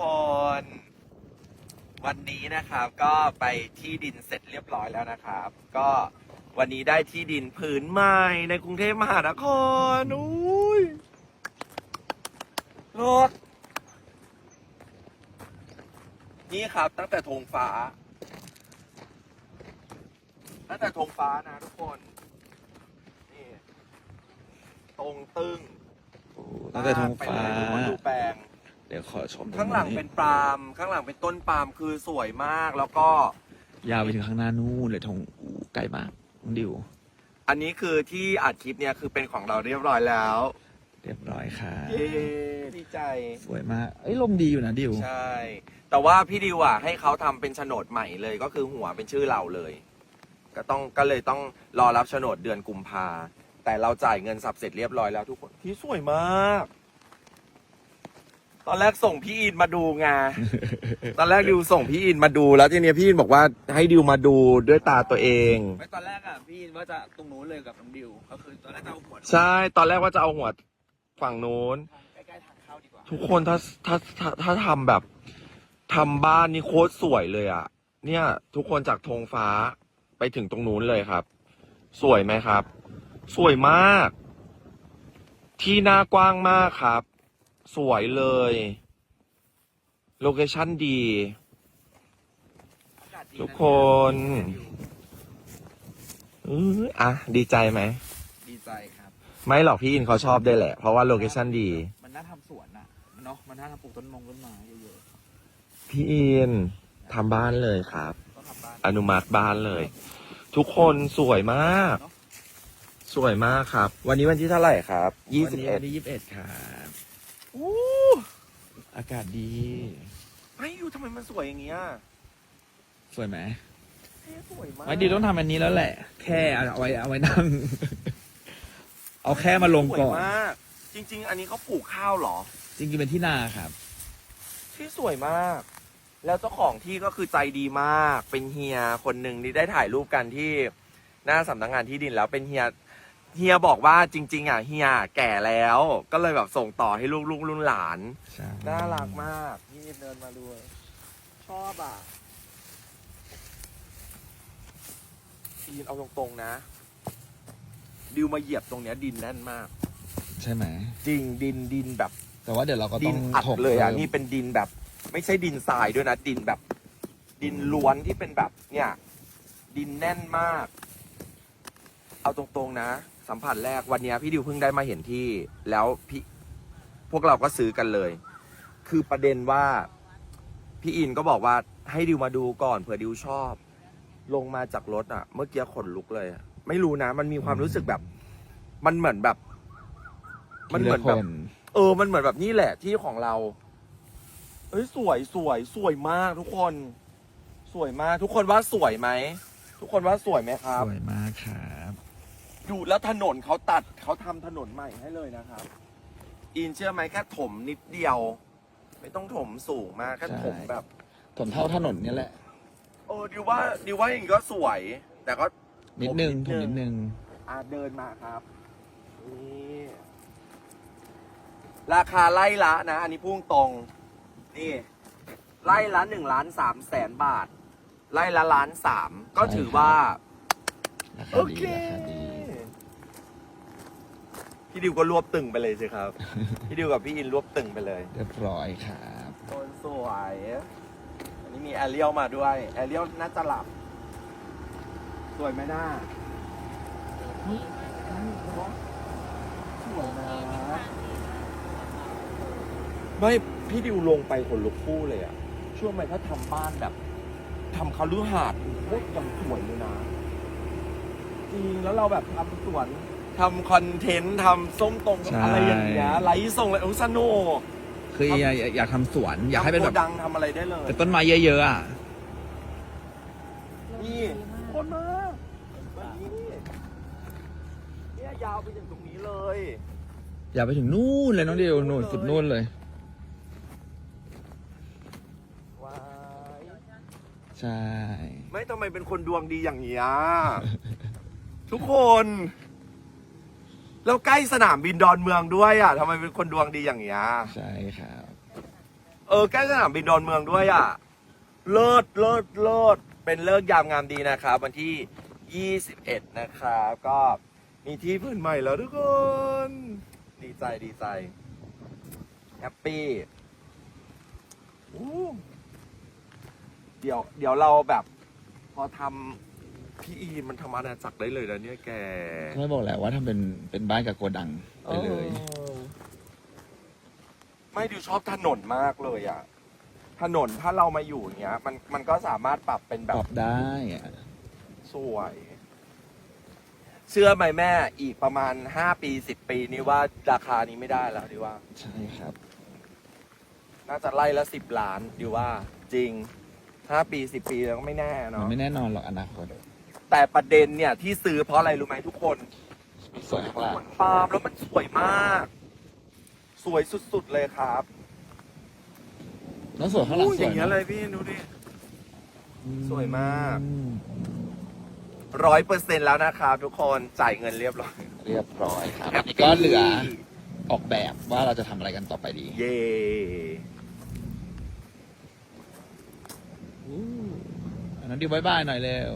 คน วันนี้นะครับก็ไปที่ดินเสร็จเรียบร้อยแล้วนะครับ ก็วันนี้ได้ที่ดินผืนใหม่ในกรุงเทพมหานครอุ้ยรถนี่ครับตั้งแต่ธงฟ้า ตั้งแต่ธงฟ้านะทุกคนนี่ตรงตึงโอ้ตั้งแต่ท้องฟ้าไปเลยทุกคนดูแปลงเดี๋ยวขอชมตรข้างหลังเป็นปาล์มข้างหลังเป็นต้นปาล์มคือสวยมากแล้วก็ ยาวไปถึงข้างหน้านู่นเลยทงอูไกลมากน้องดิว อันนี้คือที่อัดคลิปเนี่ยคือเป็นของเราเรียบร้อยแล้วเรียบร้อยค่ะ เย้ดีใจ สวยมาก เอ้ยลมดีอยู่นะดิว ใช่ แต่ว่าพี่ดิวอะให้เขาทำเป็นโฉนดใหม่เลยก็คือหัวเป็นชื่อเราเลย ก็ต้องก็เลยต้องรอรับโฉนดเดือนกุมภาแต่เราจ่ายเงินสับเสร็จเรียบร้อยแล้วทุกคนที่สวยมาก ตอนแรกส่งพี่อินมาดูไงตอนแรกดิวส่งพี่อินมาดูแล้วทีเนี้ยพี่อินบอกว่าให้ดิวมาดูด้วยตาตัวเอง ไม่ตอนแรกอะพี่ว่าจะตรงนู้นเลยกับน้องดิวก็คือตอนแรกจะเอาหัวใช่ตอนแรกว่าจะเอาหัวฝั่งนู้น ใกล้ๆทางเข้าดีกว่าทุกคนถ้าถ้าถ้าถ้าทำแบบทำบ้านนี่โคตรสวยเลยอะ่ะ เนี่ย ทุกคนจากธงฟ้าไปถึงตรงนู้นเลยครับ สวยไหมครับ สวยมาก ที่หน้ากว้างมากครับ สวยเลย โลเคชั่นดีอากาศดีะทุกคนอืออะ ดีใจไหม ดีใจครับ ไม่หรอกพี่อินเขาชอบได้วยแหละ เพราะว่าโลเคชั่นดี มันน่าทำสวนอะเนาะมันน่าทำปลูกต้นมงต้นไม้เยอะพี่อินทำบ้านเลยครับๆต้องทำบ้านอนุมัติบ้านเลย ทุกคนสวยมากเนอะสวยมากครับ วันนี้วันที่เท่าไหร่ครับยี่วันสิบนี้เอ็ดวันที่ยี่สิบเอ็ดครับ อู้อากาศดีไม่อยู่ทำไมมันสวยอย่างเงี้ยสวยไหมเฮ้ยสวยมากไม่ดิวต้องทำอันนี้แล้วแหละ แค่เอาไว้เอาไว้นั่ง เอาแค่มาลงสวยก่อนมาก จริง ๆ อันนี้เขาปลูกข้าวเหรอ จริงๆเป็นที่นาครับ ที่สวยมาก แล้วเจ้าของที่ก็คือใจดีมาก เป็นเฮียคนหนึ่งที่ได้ถ่ายรูปกันที่หน้าสำนักงานที่ดินแล้วเป็นเฮีย เฮียบอกว่าจริง ๆ อะเฮียแก่แล้ว ก็เลยแบบส่งต่อให้ลูกๆรุ่นหลาน ใช่น่ารักมากนี่เดินมาด้วยชอบอะดินเอาตรงๆนะ ดิวมาเหยียบตรงเนี้ยดินแน่นมาก ใช่ไหม จริงดินดินแบบ แต่ว่าเดี๋ยวเราก็ดิต้อนงอัดถมเลยอะพิ่มนี่เป็นดินแบบ ไม่ใช่ดินทรายด้วยนะ ดินแบบ ดินล้วนที่เป็นแบบเนี่ย ดินแน่นมาก เอาตรงๆนะ สัมผัสแรกวันเนี้ยพี่ดิวเพิ่งได้มาเห็นที่แล้วพี่พวกเราก็ซื้อกันเลย คือประเด็นว่าพี่อินก็บอกว่าให้ดิวมาดูก่อนเผื่อดิวชอบ ลงมาจากรถอะ เมื่อกี้ขนลุกเลยอะไม่รู้นะ มันมีความรู้สึกแบบ มันเหมือนแบบ มันเหมือนแบบทีละคเออ มันเหมือนแบบนี้แหละที่ของเราเอ้ยสวยสวยสวยมากทุกคน สวยมาก ทุกคนว่าสวยไหมทุกคนว่าสวยไหมครับ สวยมากครับ ดูแล้วถนนเขาตัดเขาทำถนนใหม่ให้เลยนะครับ อินเชื่อไหมแค่ถมนิดเดียว ไม่ต้องถมสูงมากแค่ถมแบบ ถนเท่าถนนเนี่ยแหละเออดิวว่าดิวว่าอย่างนี้ก็สวย แต่ก็ นิดนึงถถมมนินิดดนึนึงงอ่าเดินมาครับนี่ราคาไล่ละนะ อันนี้พุ่งตรงนี่ไล่ละหนึ่งล้านสามแสนบาท ไล่ละล้านสามก็ถือว่า ราคาโอดีเคราคาดี พี่ดิวก็รวบตึงไปเลยสิครับ พี่ดิวกับพี่อินรวบตึงไปเลยเรียบร้อยครับโซนสวย อันนี้มีแอเรียลมาด้วยแอเรียลน่าจะหลับ สวยไหมหน้าสวยนะไม่พี่ดิวลงไปคนลุกคู่เลยอะช่วงไหมถ้าทำบ้านแบบทำคาลือหาดโคตรยังสวยเลยนะ จริงแล้วเราแบบทำสวน ทำคอนเทนต์ทำส้มตรงใช่ อะไรอย่างเงี้ยไลฟ์ส่งเลยโอ้สนุกคืออยากอยากอยากทำสวน อยากให้เป็นทำแบโกบดังทำอะไรได้เลย เป็นต้นไม้เยอะๆอะ นี่คนมามานี่เนี่ยยาวไปถึงตรงนี้เลย อย่าไปถึงนู่นเลยน้องเดียวนู่นสุดนู่นเลย ว้าย ใช่ ไม่ทำไมเป็นคนดวงดีอย่างเงี้ยทุกคน แล้วใกล้สนามบินดอนเมืองด้วยอะทำไมเป็นคนดวงดีอย่างเงี้ยใช่ครับ เออใกล้สนามบินดอนเมืองด้วยอะเลิศเลิศเลิศเป็นเลิกยามงามดีนะครับ วันที่ 21 นะครับก็มีที่พื้นใหม่แล้วทุกคน ดีใจดีใจแฮปปี้อู้เดี๋ยวเดี๋ยวเราแบบพอทำ พี่อีมันทำอาณาจักรได้เลยนะเนี่ยแกไม่บอกแหละว่าทำเป็นเป็นบ้านกับโกดังไปเลย ออไม่ดูชอบถนนมากเลยอะถนนถ้าเรามาอยู่อย่างเงี้ย มันมันก็สามารถปรับเป็นแบปบรับได้อะสวย เชื่อไหมแม่ อีกประมาณห้าปีสิบปีนี่ว่าราคานี้ไม่ได้แล้วดีว่า ใช่ครับ น่าจะไล่ละสิบล้านดีว่า จริงห้าปีสิบปีแล้วก็ไม่แน่มันเนาะ ไม่แน่นอนหรอกอนาคต แต่ประเด็นเนี่ยที่ซื้อเพราะอะไรรู้ไหมทุกคนสวยข้างหลังมันปาล์มแล้วมันสวยมาก สวยสุดๆเลยครับแล้วสวยข้างหลังอู้สอวยย่างเงี้ยนะเลยพี่ดูดิ สวยมาก อืมร้อยเปอร์เซ็นแล้วนะครับทุกคนจ่ายเงินเรียบร้อย เรียบร้อยครับอันนี้ก็เหลือออกแบบว่าเราจะทำอะไรกันต่อไปดีเย่อู้อันนั้นดิวบายบายหน่อยเร็ว